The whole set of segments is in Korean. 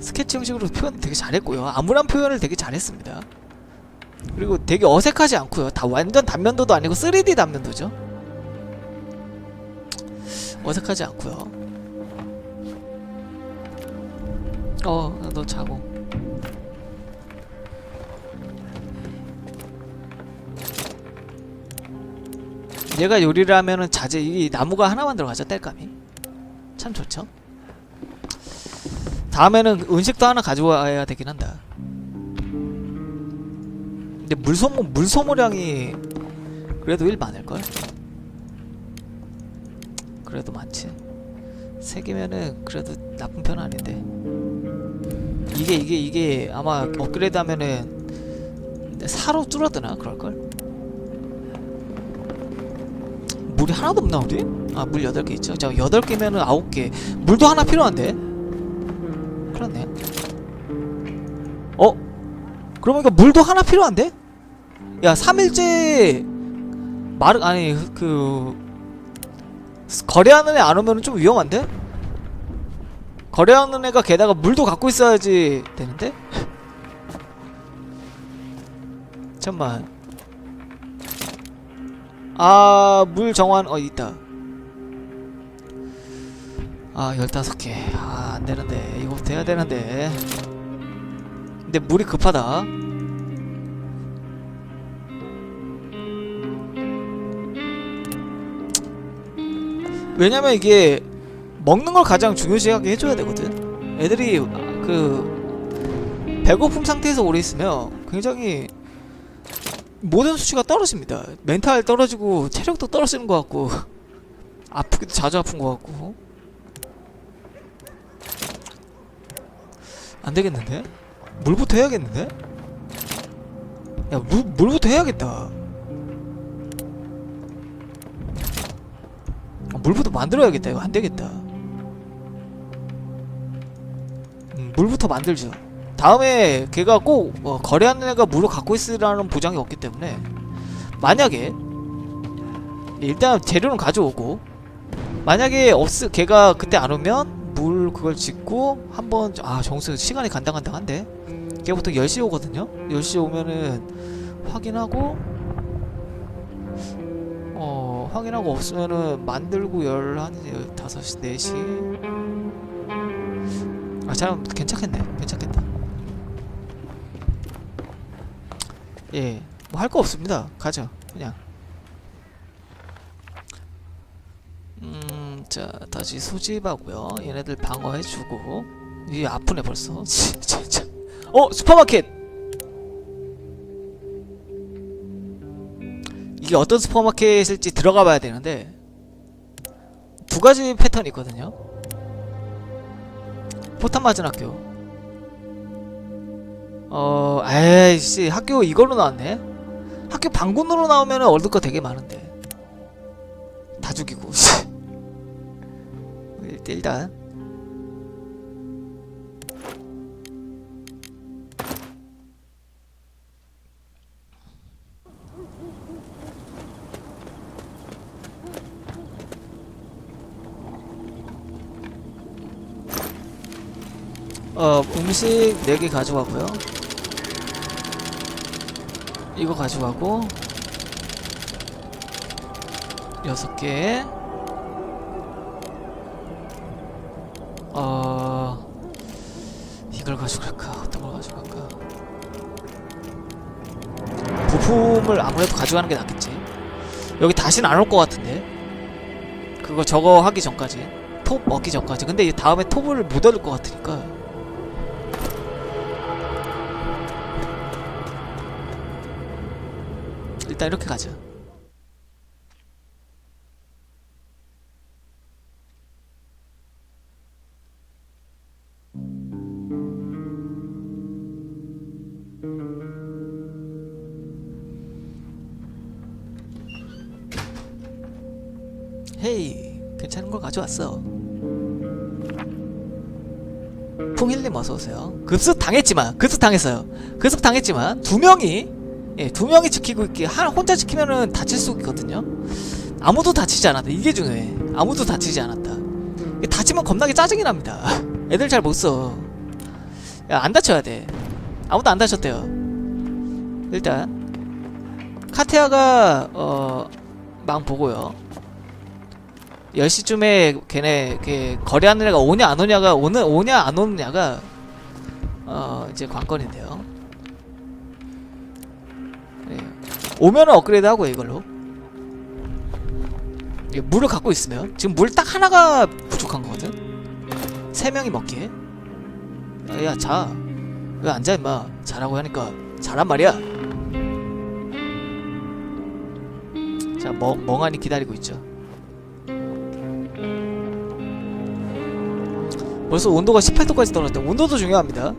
스케치 형식으로 표현 되게 잘했고요. 암울한 표현을 되게 잘했습니다. 그리고 되게 어색하지 않고요. 다 완전 단면도도 아니고 3D 단면도죠. 어색하지 않고요. 어, 너 자고. 얘가 요리를 하면은 자재 이 나무가 하나만 들어가죠 땔감이 참 좋죠 다음에는 음식도 하나 가져와야 되긴 한다. 근데 물소모 물소모량이 그래도 1 많을걸? 그래도 많지. 세 개면은 그래도 나쁜 편은 아닌데. 이게 이게 이게 아마 업그레이드 하면은 4로 줄어드나? 그럴걸? 물이 하나도 없나 우리? 아 물 8개 있죠? 자 8개면은 9개. 물도 하나 필요한데 그렇네 어? 그러니까 물도 하나 필요한데? 야 3일째 마르 아니 그 거래하는 애 안 오면은 좀 위험한데? 거래하는 애가 게다가 물도 갖고 있어야지 되는데? 잠만 아, 물 정환, 어, 있다. 아, 15개. 아, 안 되는데. 이거부터 해야 되는데. 근데 물이 급하다. 왜냐면 이게 먹는 걸 가장 중요시하게 해줘야 되거든. 애들이 그 배고픔 상태에서 오래 있으면 굉장히 모든 수치가 떨어집니다. 멘탈 떨어지고 체력도 떨어지는 것 같고 아프기도 자주 아픈 것 같고 안 되겠는데? 물부터 해야겠는데? 야 물, 물부터 해야겠다. 아, 물부터 만들어야겠다. 이거 안 되겠다. 음, 물부터 만들죠. 다음에 걔가 꼭 어, 거래하는 애가 물을 갖고 있으라는 보장이 없기 때문에 만약에 일단 재료는 가져오고 만약에 없으 걔가 그때 안 오면 물 그걸 짓고 한 번 아 정수 시간이 간당간당한데? 걔 보통 10시에 오거든요? 10시에 오면은 확인하고 어 확인하고 없으면은 만들고 11시 5시 4시. 아참 괜찮겠네. 괜찮겠다. 예, 뭐 할 거 없습니다. 가죠, 그냥. 음, 자, 다시 소집하고요. 얘네들 방어해주고. 이 아프네 벌써. 진짜. 어, 슈퍼마켓. 이게 어떤 슈퍼마켓일지 들어가 봐야 되는데 두 가지 패턴이 있거든요. 포탄 맞은 학교. 어, 에이씨, 학교 이걸로 나왔네? 학교 방군으로 나오면 얻을 거 되게 많은데. 다 죽이고, 일단. 어, 음식 4개 가져가고요. 이거 가져가고 6개 어... 이걸 가져갈까? 어떤 걸 가져갈까? 부품을 아무래도 가져가는 게 낫겠지 여기 다시는 안올 것 같은데 그거 저거 하기 전까지 톱 얻기 전까지 근데 이 다음에 톱을 못 얻을 것 같으니까 일단 이렇게 가자. 헤이, 괜찮은 걸 가져왔어. 풍힐님 어서 오세요. 급습 당했지만, 급습 당했어요. 급습 당했지만 두 명이 예, 두 명이 지키고 있기 한 혼자 지키면은 다칠 수 있거든요. 아무도 다치지 않았다. 이게 중요해. 아무도 다치지 않았다. 다치면 겁나게 짜증이 납니다. 애들 잘 못 써. 야, 안 다쳐야 돼. 아무도 안 다쳤대요. 일단 카테아가 어, 망 보고요. 10시쯤에 걔네 그 거래하는 애가 오냐 안 오냐가 오는 오냐 안 오느냐가 어 이제 관건인데요. 예. 오면은 업그레이드 하고 이걸로. 예, 물을 갖고 있으면 지금 물 딱 하나가 부족한 거거든. 세 명이 먹기에. 야, 야 자. 왜 앉아 임마. 자라고 하니까 자란 말이야. 자 멍, 멍하니 기다리고 있죠. 벌써 온도가 18도까지 떨어졌대. 온도도 중요합니다.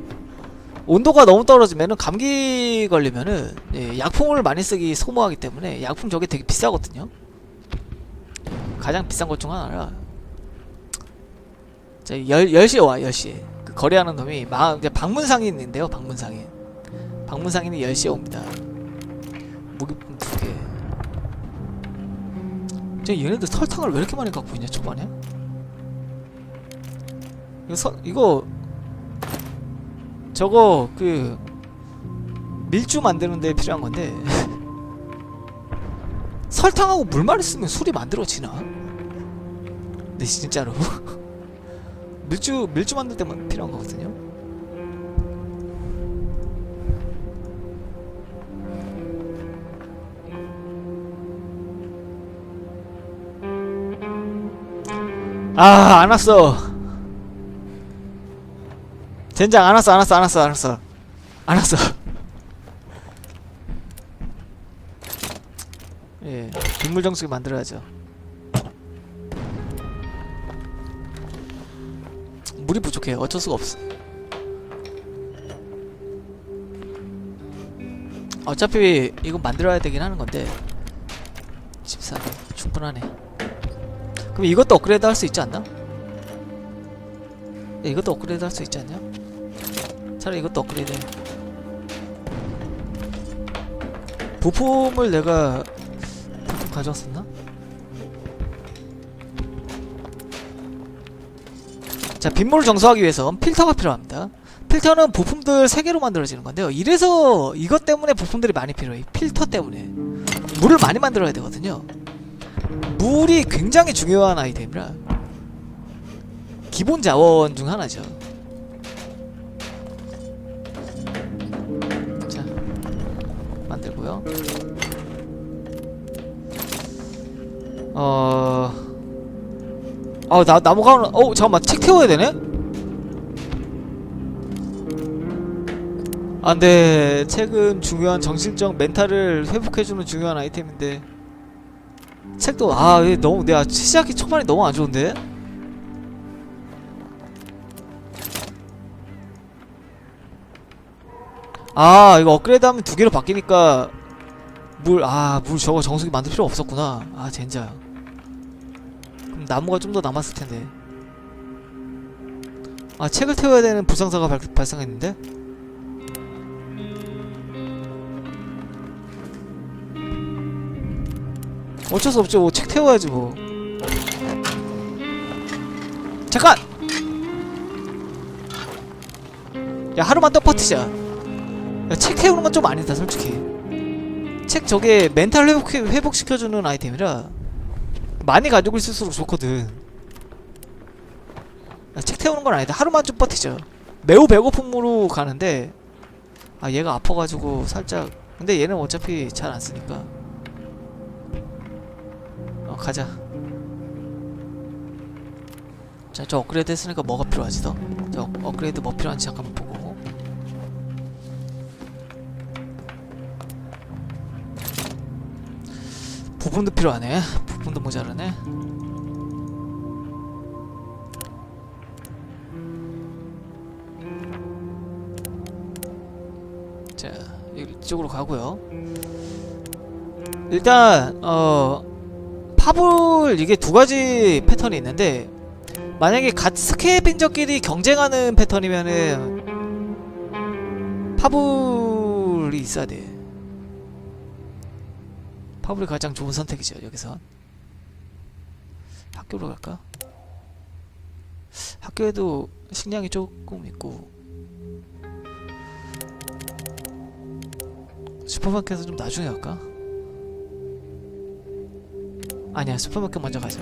온도가 너무 떨어지면은 감기 걸리면은 예, 약품을 많이 쓰기 소모하기 때문에 약품 저게 되게 비싸거든요. 가장 비싼 것 중 하나라. 자, 열, 10시에 와, 10시에. 그 거래하는 놈이 마, 이제 방문상인인데요, 방문상인. 방문상인이 10시에 옵니다. 무기품 두 개. 저 얘네들 설탕을 왜 이렇게 많이 갖고 있냐, 초반에? 이거 서, 이거 저거 그 밀주 만드는 데 필요한 건데 설탕하고 물만 있으면 술이 만들어지나? 네 진짜로 밀주 밀주 만들 때만 필요한 거거든요. 아, 안 왔어. 젠장 안 왔어, 안 왔어, 안 왔어, 안 왔어. 안 왔어. 예, 빗물 정수기 만들어야죠. 물이 부족해. 어쩔 수가 없어. 어차피 이거 만들어야 되긴 하는 건데 14개 충분하네. 그럼 이것도 업그레이드 할 수 있지 않나? 야, 이것도 업그레이드 할 수 있지 않냐? 차라리 이것도 업그레이드. 해. 부품을 내가 부품 가져왔었나? 자 빗물을 정수하기 위해서 필터가 필요합니다. 필터는 부품들 3개로 만들어지는 건데요. 이래서 이것 때문에 부품들이 많이 필요해. 필터 때문에. 물을 많이 만들어야 되거든요. 물이 굉장히 중요한 아이템이라 기본 자원 중 하나죠 어... 아, 나, 나무가, 하나- 어, 잠깐만, 책 태워야 되네? 안 돼. 책은 중요한 정신적 멘탈을 회복해주는 중요한 아이템인데. 책도, 아, 얘 너무, 내가 시작이 초반에 너무 안 좋은데? 아, 이거 업그레이드 하면 두 개로 바뀌니까, 물, 아, 물 저거 정수기 만들 필요 없었구나. 아, 젠장. 나무가 좀 더 남았을 텐데. 아 책을 태워야 되는 부상사가 발, 발생했는데? 어쩔 수 없죠. 뭐책 태워야지 뭐. 잠깐. 야 하루만 더 버티자. 야, 책 태우는 건 좀 아니다 솔직히. 책 저게 멘탈 회복 회복시켜주는 아이템이라 많이 가지고 있을수록 좋거든. 아, 책 태우는 건 아니다. 하루만 좀 버티죠. 매우 배고픔으로 가는데 아 얘가 아파가지고 살짝 근데 얘는 어차피 잘 안 쓰니까 어 가자. 자저 업그레이드 했으니까 뭐가 필요하지 더? 저 업- 업그레이드 뭐 필요한지 잠깐만 보고 부품도 필요하네. 부품도 모자라네. 자, 이쪽으로 가고요. 일단 어 파불 이게 두 가지 패턴이 있는데 만약에 갓 스케빈저끼리 경쟁하는 패턴이면은 파불이 있어야 돼. 파블이 가장 좋은 선택이죠 여기서 학교로 갈까? 학교에도 식량이 조금 있고 슈퍼마켓은 좀 나중에 할까? 아니야 슈퍼마켓 먼저 가자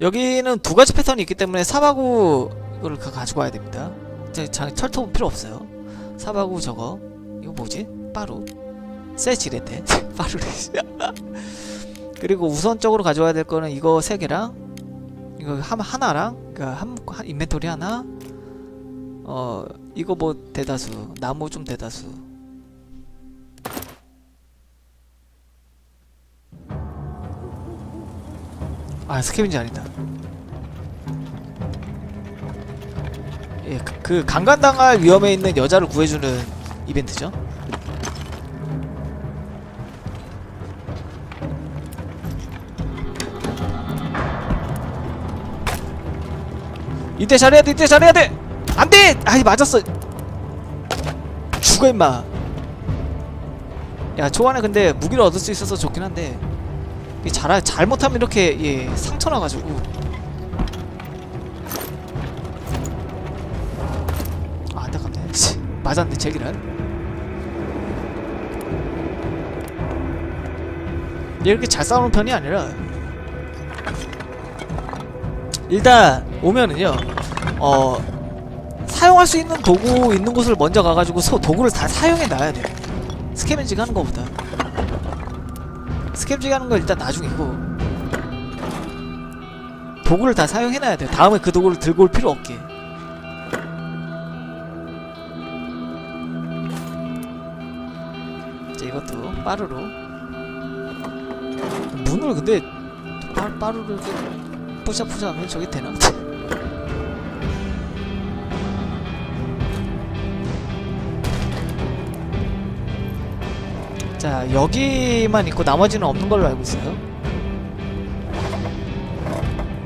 여기는 두 가지 패턴이 있기 때문에 사바구 이거를 가- 가지고 와야 됩니다 이제 자- 철톱은 필요 없어요 사바구 저거 이거 뭐지? 빠루 세지레인데? 빠루래. 그리고 우선적으로 가져와야 될 거는 이거 세 개랑 이거 한, 하나랑 그러니까 한, 한 인벤토리 하나? 어 이거 뭐 대다수 나무 좀 대다수. 아 스케빈지 아니다. 예, 그, 그 강간당할 위험에 있는 여자를 구해주는 이벤트죠 이때 잘해야 돼 이때 잘해야 돼! 안돼! 아이 맞았어. 죽어 임마. 야 초반에 근데 무기를 얻을 수 있어서 좋긴 한데 잘 잘못하면 이렇게 예 상처 나가지고. 아 안타깝네. 치, 제기란. 얘 이렇게 잘 싸우는 편이 아니라 일단 오면은요 어 사용할 수 있는 도구 있는 곳을 먼저 가가지고 소, 도구를 다 사용해 놔야 돼요. 스캐맨직 하는 거보다. 스캐맨직 하는 건 일단 나중이고 도구를 다 사용해 놔야 돼요. 다음에 그 도구를 들고 올 필요 없게. 자 이것도 빠르로. 문을 근데 빠, 빠르로 푸샤푸샤 하면 저게 되나? 자 여기만 있고 나머지는 없는 걸로 알고 있어요.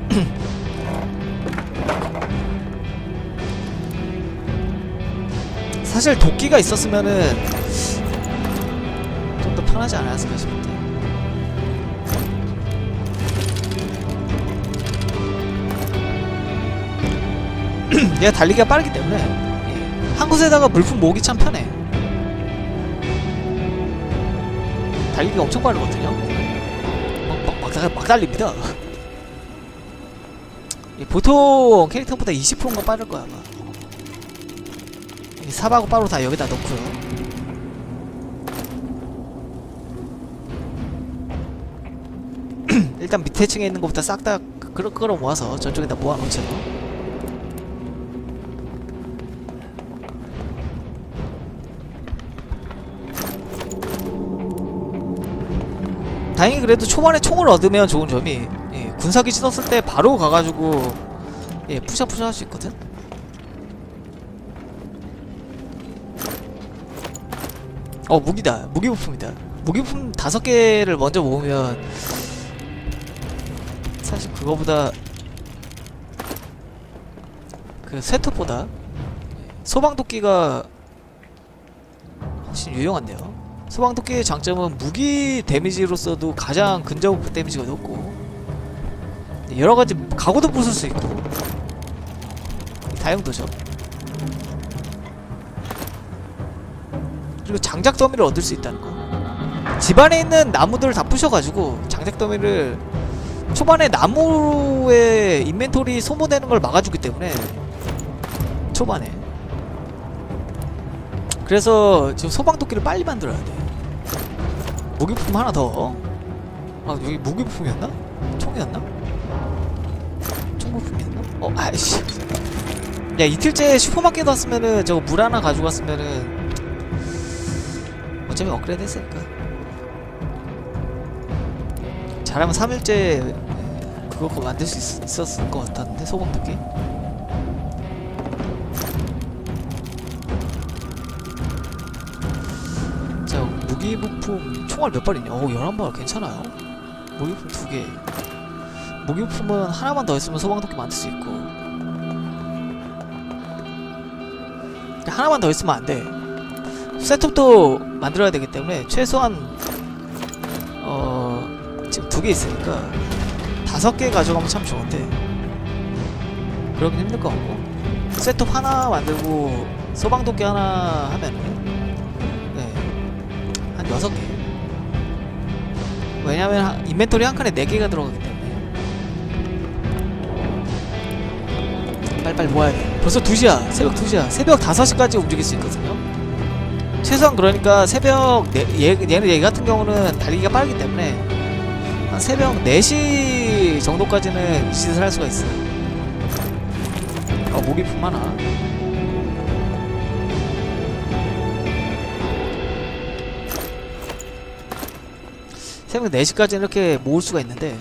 사실 도끼가 있었으면은 좀 더 편하지 않았을까 싶은데 얘가 달리기가 빠르기 때문에. 예, 한 곳에다가 물품 모으기 참 편해. 달리기가 엄청 빠르거든요. 막, 막, 막, 달- 막 달립니다. 예, 보통 캐릭터보다 20%인가 빠를 거야 아마. 이 사바고 빠로 다 여기다 넣고요. 일단 밑에 층에 있는 것부터 싹 다 끌어 끌어 모아서 저쪽에다 모아놓죠 다행히 그래도 초반에 총을 얻으면 좋은 점이 예, 군사기 찢었을 때 바로 가가지고 예, 푸샤푸샤 할 수 있거든? 어 무기다. 무기 부품이다. 무기 부품 다섯 개를 먼저 모으면 사실 그거보다 그 세톱보다 소방도끼가 훨씬 유용한데요 소방도끼의 장점은 무기 데미지로서도 가장 근접 데미지가 높고 여러가지 가구도 부술 수 있고 다용도죠. 그리고 장작 더미를 얻을 수 있다는 거. 집안에 있는 나무들을 다 부셔가지고 장작 더미를 초반에 나무의 인벤토리 소모되는 걸 막아주기 때문에 초반에. 그래서 지금 소방도끼를 빨리 만들어야 돼 무기품 하나 더 아, 여기 무기품이었나? 총이었나? 총부품이었나? 어, 아이씨 야 이틀째 슈퍼마켓 왔으면은 저거 물 하나 가지고 왔으면은 어차피 업그레이드 했으니까 잘하면 3일째 그거 거 만들 수 있, 있었을 것 같았는데 소방도끼 무기 부품 총알 몇 발이냐? 어 11발 괜찮아요. 무기 부품 두개. 무기 부품은 하나만 더 있으면 소방도끼 만들 수 있고. 하나만 더 있으면 안돼. 셋톱도 만들어야 되기 때문에 최소한 어 지금 두 개 있으니까 다섯 개 가져가면 참 좋은데. 그러긴 힘들 것 같고. 셋톱 하나 만들고 소방도끼 하나 하면은 6개. 왜냐면 한- 인벤토리 한 칸에 4개가 들어가기 때문에. 빨리빨리 모아야 돼. 벌써 2시야. 새벽 2시야. 새벽 5시까지 움직일 수 있거든요. 최소한 그러니까 새벽 네, 얘, 얘는 얘 같은 경우는 달리기가 빠르기 때문에 한 새벽 4시 정도까지는 이 짓을 할 수가 있어요. 어 모기품 하나 새벽 4시까지는 이렇게 모을 수가 있는데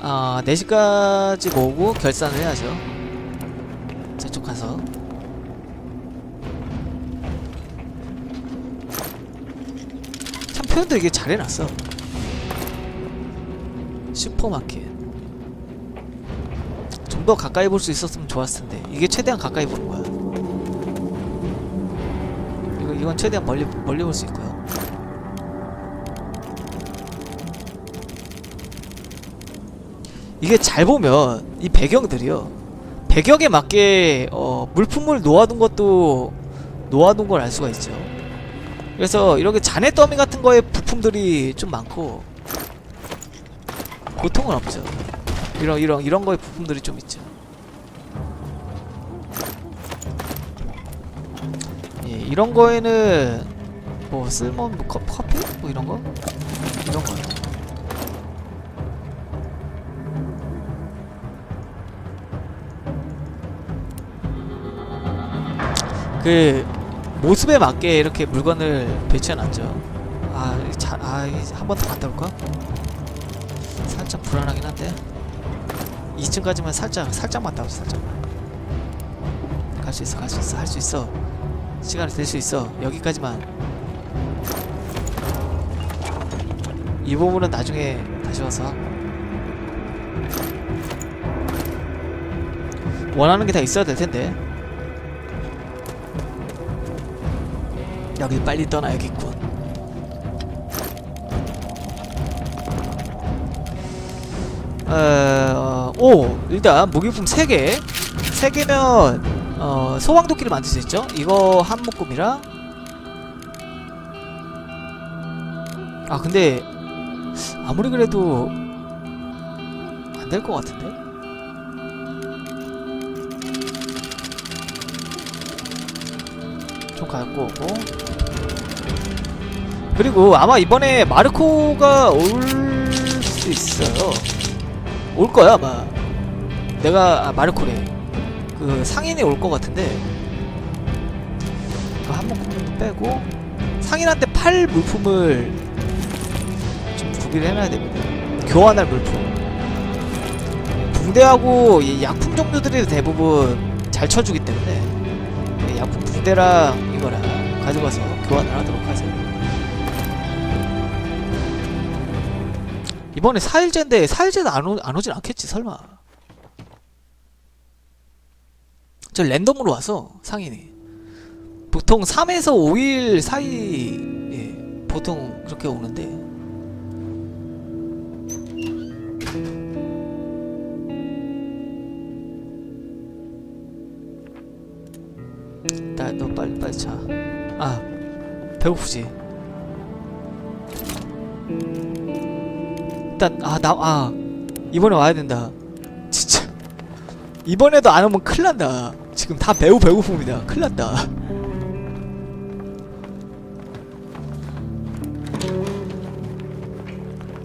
아 4시까지 모으고 결산을 해야죠. 저쪽 가서. 참 표현도 이게 잘 해놨어. 슈퍼마켓. 좀 더 가까이 볼 수 있었으면 좋았을 텐데 이게 최대한 가까이 보는 거야. 이건 최대한 멀리 멀리 볼 수 있고요 이게 잘 보면 이 배경들이요. 배경에 맞게 어, 물품을 놓아둔 것도 놓아둔 걸 알 수가 있죠. 그래서 이렇게 잔해 더미 같은 거에 부품들이 좀 많고 고통은 없죠. 이런 이런 이런 거에 부품들이 좀 있죠. 예 이런 거에는 뭐 쓸모없는 뭐 커, 커피? 뭐 이런 거? 이런 거 그 모습에 맞게 이렇게 물건을 배치해놨죠. 아, 자, 아, 한 번 더 갔다 올까? 살짝 불안하긴 한데. 2층까지만 살짝, 살짝만 따오자 살짝만. 갈수 있어, 갈 수 있어, 할 수 있어. 시간이 될수 있어. 여기까지만. 이 부분은 나중에 다시 와서. 원하는 게 다 있어야 될 텐데. 여기 빨리 떠나야겠군. 어, 오 일단 무기품 3개. 3개면 어, 소왕도끼를 만들 수 있죠? 이거 한 묶음이랑. 아 근데 아무리 그래도 안 될 것 같은데 좀 갖고 오고. 그리고 아마 이번에 마르코가 올 수 있어요. 올 거야 아마. 내가 아, 마르코래 그 상인이 올 것 같은데. 그 한번 정도 빼고. 상인한테 팔 물품을 좀 구비를 해놔야 됩니다. 교환할 물품. 붕대하고 이 약품 종류들이 대부분 잘 쳐주기 때문에. 네, 약품 붕대랑 이거랑 가져가서 교환을 하도록 하세요. 이번에 4일째인데 4일째도 안, 오, 안 오진 않겠지 설마. 저 랜덤으로 와서 상인이. 보통 3에서 5일 사이 예, 보통 그렇게 오는데 나너 빨리 빨리 자아 배고프지? 일단 아나아 이번에 와야 된다. 진짜. 이번에도 안 오면 큰일 난다. 지금 다 매우 배고픕니다. 큰일 난다.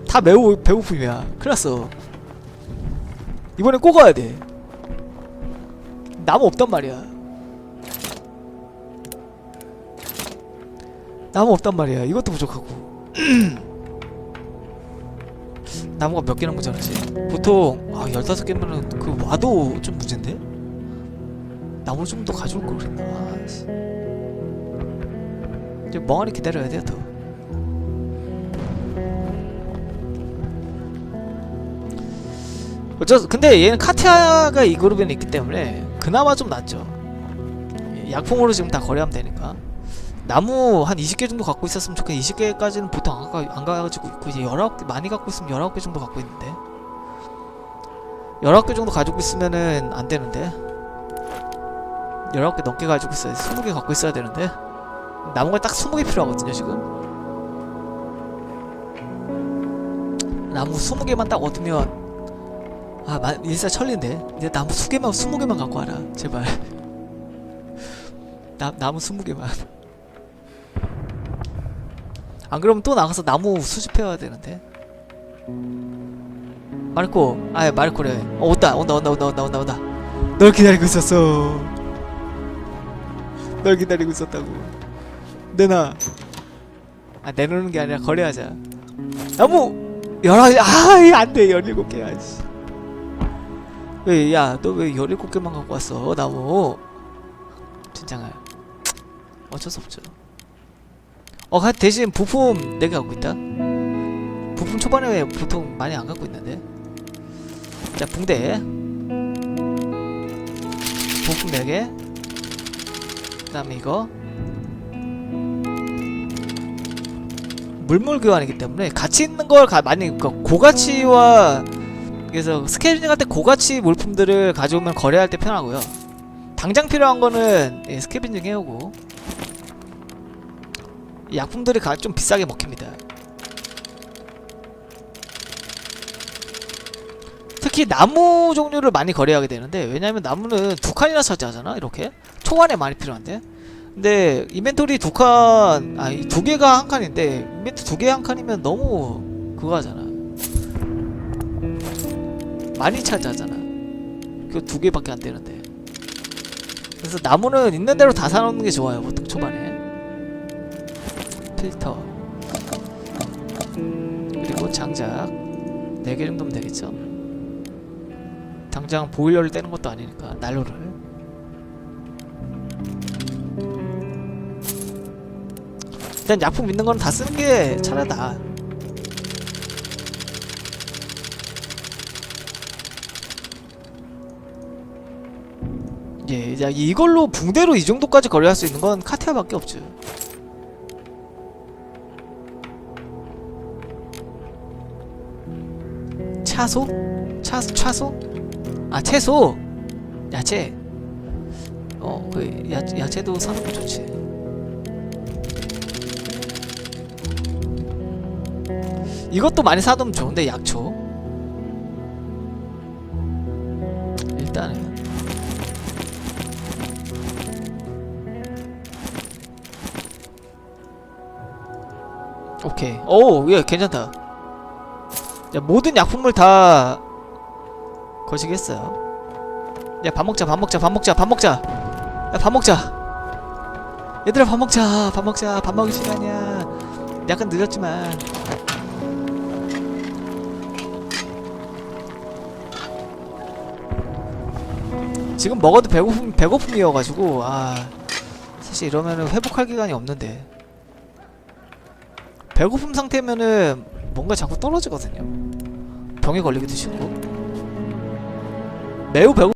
다 매우 배고픔이야 큰일 났어. 이번에 꼭 와야 돼. 나무 없단 말이야 나무 없단 말이야. 이것도 부족하고. 나무가 몇 개나 모자라지? 보통 아 15개면은 그 와도 좀 문제인데? 나무를 좀 더 가져올 걸 그랬나? 아씨. 이제 멍하니 기다려야 돼요 더. 어쩌 근데 얘는 카티아가 이 그룹에는 있기 때문에 그나마 좀 낫죠. 예, 약품으로 지금 다 거래하면 되니까 나무 한 20개 정도 갖고 있었으면 좋겠 20개까지는 보통 안, 가, 안 가지고 있고 이제 19개 많이 갖고 있으면 19개 정도 갖고 있는데 19개 정도 가지고 있으면은 안 되는데 19개 넘게 가지고 있어야 20개 갖고 있어야 되는데 걸딱 20개 필요하거든요 지금. 나무 20개만 딱 얻으면 아 마, 일사 천리인데. 이제 나무 20개만 20개만 갖고 와라 제발. 나, 나무 20개만 안 그러면 또 나가서 나무 수집해야 되는데. 마르코 아 마르코래. 어 온다 온다 온다 온다 온다 온다 온다. 널 기다리고 있었어. 널 기다리고 있었다고. 내놔. 아 내놓는 게 아니라 거래하자. 나무! 열아 아 안돼. 열일곱 개야 씨. 왜야 너 왜 열일곱 개만 갖고 왔어 나무? 진짜가 어쩔 수 없죠 어 가- 대신 부품 내가 갖고 있다? 부품 초반에 왜 보통 많이 안 갖고 있는데? 자 붕대. 부품 4개 그 다음에 이거. 물물 교환이기 때문에 가치 있는 걸 가, 많이 그러니까 고가치와 그래서 스케일링 할 때 고가치 물품들을 가져오면 거래할 때 편하고요. 당장 필요한 거는 예, 스케빈징 해오고. 이 약품들이 가, 좀 비싸게 먹힙니다 특히 나무 종류를 많이 거래하게 되는데 왜냐면 나무는 두 칸이나 차지하잖아 이렇게 초반에 많이 필요한데 근데 이벤토리 두 칸, 아니 두 개가 한 칸인데 이벤트 두 개 한 칸이면 너무 그거 하잖아. 많이 차지하잖아. 그거 두 개밖에 안 되는데. 그래서 나무는 있는 대로 다 사놓는 게 좋아요 보통 초반에. 필터 그리고 장작 4개 정도면 되겠죠. 당장 보일러를 떼는 것도 아니니까 난로를. 일단 약품 있는 거는 다 쓰는 게 나아. 예, 이걸로 붕대로 이 정도까지 거래할 수 있는 건 카티아밖에 없죠. 차소? 차 차소? 아 채소. 야채. 어, 그 야, 야채도 사는 거 좋지. 이것도 많이 사두면 좋은데 약초 일단은 오케이 오예 괜찮다 야 모든 약품을 다 거시겠어요. 야 밥 먹자 밥 먹자 밥 먹자 밥 먹자. 야 밥 먹자. 얘들아 밥 먹자 밥 먹자 밥 먹을 시간이야. 약간 늦었지만. 지금 먹어도 배고픔 배고픔이어가지고 아 사실 이러면은 회복할 기간이 없는데. 배고픔 상태면은 뭔가 자꾸 떨어지거든요. 병에 걸리기도 쉽고. 매우 배고